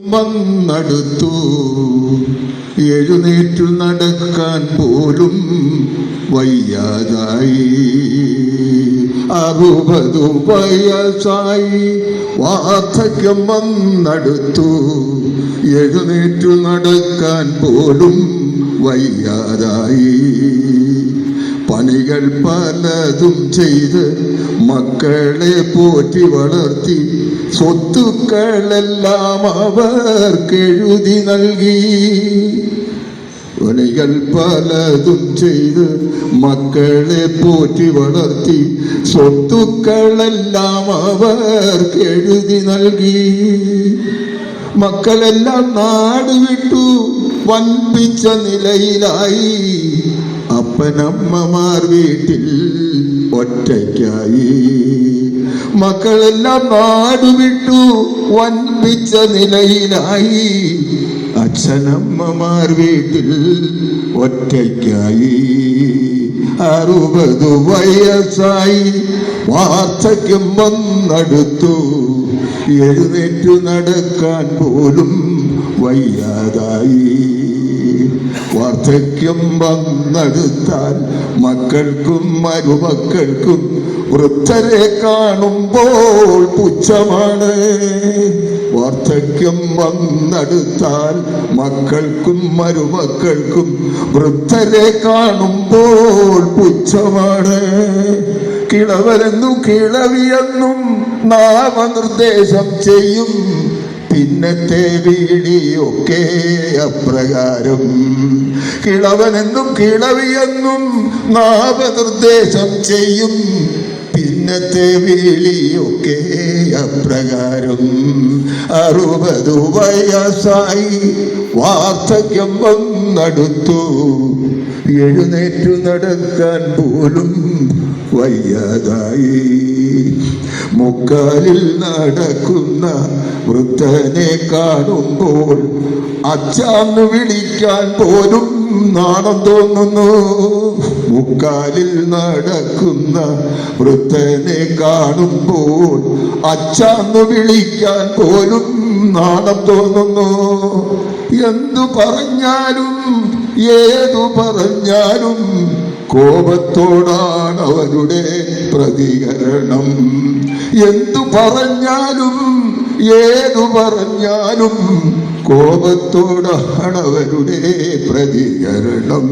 വന്നടുത്തു എഴുന്നേറ്റു നടക്കാൻ പോലും വയ്യാതായി. അറുപതു വയസ്സായി വാർദ്ധക്യം വന്നടുത്തു. എഴുന്നേറ്റു നടക്കാൻ പോലും വയ്യാതായി. പണികൾ പലതും ചെയ്ത് മക്കളെ പോറ്റി വളർത്തി സ്വത്തുക്കളെല്ലാം അവർ കെഴുതി നൽകി. പണികൾ പലതും ചെയ്ത് മക്കളെ പോറ്റി വളർത്തി സ്വത്തുക്കളെല്ലാം അവർക്ക് എഴുതി നൽകി. മക്കളെല്ലാം നാട് വിട്ടു വൻപിച്ച നിലയിലായി. അപ്പനമ്മമാർ വീട്ടിൽ ഒറ്റയ്ക്കായി. മക്കളെല്ലാം നാട് വിട്ടു വൻപിച്ച നിലയിലായി. അച്ഛനമ്മമാർ വീട്ടിൽ ഒറ്റയ്ക്കായി. അറുപത് വയസ്സായി വാർദ്ധക്യം വന്നടുത്തു. എഴുന്നേറ്റു നടക്കാൻ പോലും വയ്യാതായി. വാർദ്ധക്യം വന്നെടുത്താൽ മക്കൾക്കും മരുമക്കൾക്കും വൃദ്ധരെ കാണുമ്പോൾ പുച്ഛമാണ്. വാർദ്ധക്യം വന്നെടുത്താൽ മക്കൾക്കും മരുമക്കൾക്കും വൃദ്ധരെ കാണുമ്പോൾ പുച്ഛമാണ്. കിളവരെന്നും കിളവിയെന്നും നാമനിർദ്ദേശം ചെയ്യും. പിന്നത്തെ വീടിയൊക്കെ അപ്രകാരം. കിളവനെന്നും കിളവിയെന്നും നാമനിർദ്ദേശം ചെയ്യും. പിന്നത്തെ വിളിയൊക്കെ അപ്രകാരം അറുപത് വയസ്സായി വാർദ്ധക്യം വന്നടുത്തു. എഴുന്നേറ്റു നടക്കാൻ പോലും വയ്യാതായി. മുക്കാലിൽ നടക്കുന്ന വൃദ്ധനെ കാണുമ്പോൾ അച്ഛന്ന് വിളിക്കാൻ പോലും നാണം തോന്നുന്നു. മുക്കാലിൽ നടക്കുന്ന വൃദ്ധനെ കാണുമ്പോൾ അച്ഛന്ന് വിളിക്കാൻ പോലും നാണം തോന്നുന്നു. എന്തു പറഞ്ഞാലും ഏതു പറഞ്ഞാലും കോപത്തോടാണ് അവരുടെ പ്രതികരണം. എന്തു പറഞ്ഞാലും ഏതു പറഞ്ഞാലും കോപത്തോടാണ് അവരുടെ പ്രതികരണം.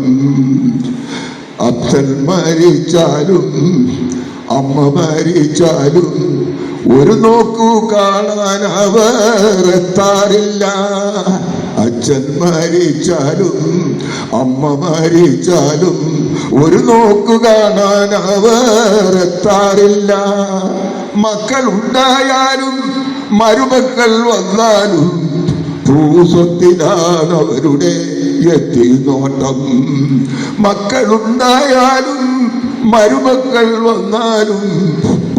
അച്ഛൻ മരിച്ചാലും അമ്മ മരിച്ചാലും ഒരു നോക്കൂ കാണാൻ അവർ എത്താറില്ല. അച്ഛൻ മരിച്ചാലും അമ്മ മരിച്ചാലും ഒരു നോക്കു കാണാൻ അവർ എത്താറില്ല. മക്കൾ ഉണ്ടായാലും മരുമക്കൾ വന്നാലും ഭൂസ്വത്തിലാണ് അവരുടെ എത്തി നോട്ടം മക്കളുണ്ടായാലും മരുമക്കൾ വന്നാലും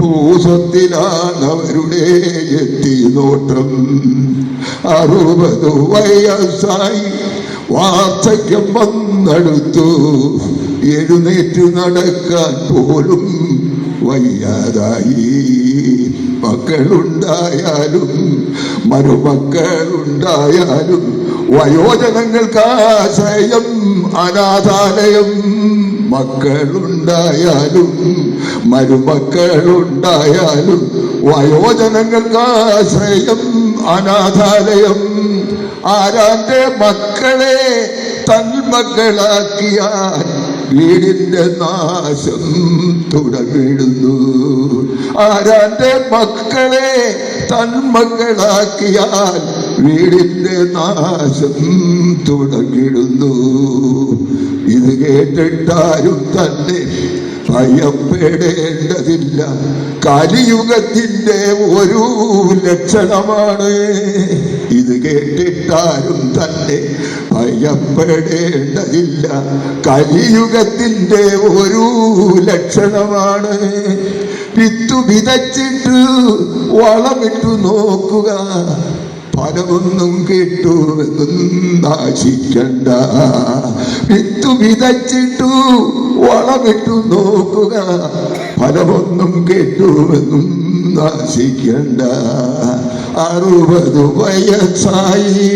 ഭൂസ്വത്തിലാണ് അവരുടെ എത്തി നോട്ടം അറുപത് വയസ്സായി വാർദ്ധക്യം വന്നെടുത്തു. എഴുന്നേറ്റ് നടക്കാൻ പോലും വയ്യാതായി. മക്കളുണ്ടായാലും മരുമക്കളുണ്ടായാലും വയോജനങ്ങൾക്ക് ആശ്രയം അനാഥാലയം. മക്കളുണ്ടായാലും മരുമക്കളുണ്ടായാലും വയോജനങ്ങൾക്ക് ആശ്രയം അനാഥാലയം. ആരാന്റെ മക്കളെ തന്മക്കളാക്കിയാൽ വീടിന്റെ നാശം തുടങ്ങിടുന്നു ആരാന്റെ മക്കളെ തന്മക്കളാക്കിയാൽ വീടിന്റെ നാശം തുടങ്ങിടുന്നു ഇത് കേട്ടിട്ടാരും തന്നെ ഭയപ്പെടേണ്ടതില്ല കലിയുഗത്തിന്റെ ഒരു ലക്ഷണമാണ്. ഇത് കേട്ടിട്ടാരും തന്നെ ഭയപ്പെടേണ്ടതില്ല കലിയുഗത്തിന്റെ ഒരു ലക്ഷണമാണ്. വിത്തു വിതച്ചിട്ട് വളമിട്ടു നോക്കുക. ഫലമൊന്നും കിട്ടുമെന്നും നാശിക്കണ്ട വിത്തു വിതച്ചിട്ടു വളമിട്ടു നോക്കുക. ഫലമൊന്നും കിട്ടുമെന്നും നാശിക്കണ്ട അറുപത് വയസ്സായി.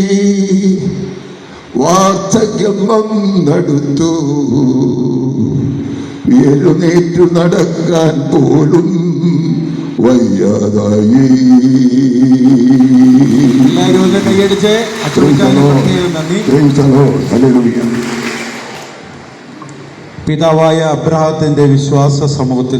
വാർദ്ധക്യം നടത്തു എഴുന്നേറ്റു നടക്കാൻ പോലും വയ്യാതായി. കൈയടിച്ച് അച്ഛൻ. പിതാവായ അബ്രഹത്തിന്റെ വിശ്വാസ സമൂഹത്തിൽ